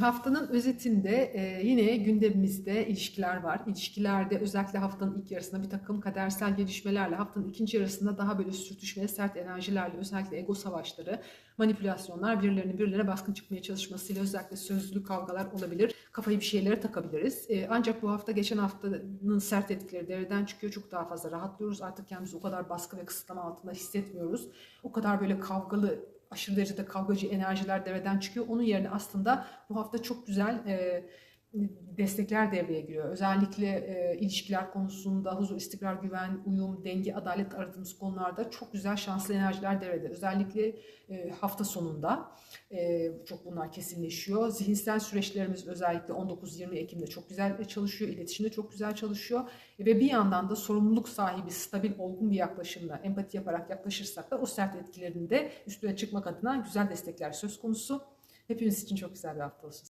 Haftanın özetinde e, yine gündemimizde ilişkiler var. İlişkilerde özellikle haftanın ilk yarısında bir takım kadersel gelişmelerle, haftanın ikinci yarısında daha böyle sürtüşmeye, sert enerjilerle, özellikle ego savaşları, manipülasyonlar, birilerinin birilerine baskın çıkmaya çalışmasıyla özellikle sözlü kavgalar olabilir. Kafayı bir şeylere takabiliriz. E, ancak bu hafta geçen haftanın sert etkileri devreden çıkıyor. Çok daha fazla rahatlıyoruz. Artık kendimizi o kadar baskı ve kısıtlama altında hissetmiyoruz. O kadar böyle kavgalı aşırı derecede kavgacı enerjiler devreden çıkıyor. Onun yerine aslında bu hafta çok güzel e, destekler devreye giriyor. Özellikle e, ilişkiler konusunda huzur, istikrar, güven, uyum, denge, adalet aradığımız konularda çok güzel şanslı enerjiler devrede. Özellikle e, hafta sonunda e, çok bunlar kesinleşiyor. Zihinsel süreçlerimiz özellikle 19-20 Ekim'de çok güzel çalışıyor. İletişimde çok güzel çalışıyor. Ve bir yandan da sorumluluk sahibi, stabil, olgun bir yaklaşımla, empati yaparak yaklaşırsak da o sert etkilerinde üstüne çıkmak adına güzel destekler söz konusu. Hepimiz için çok güzel bir hafta olsun.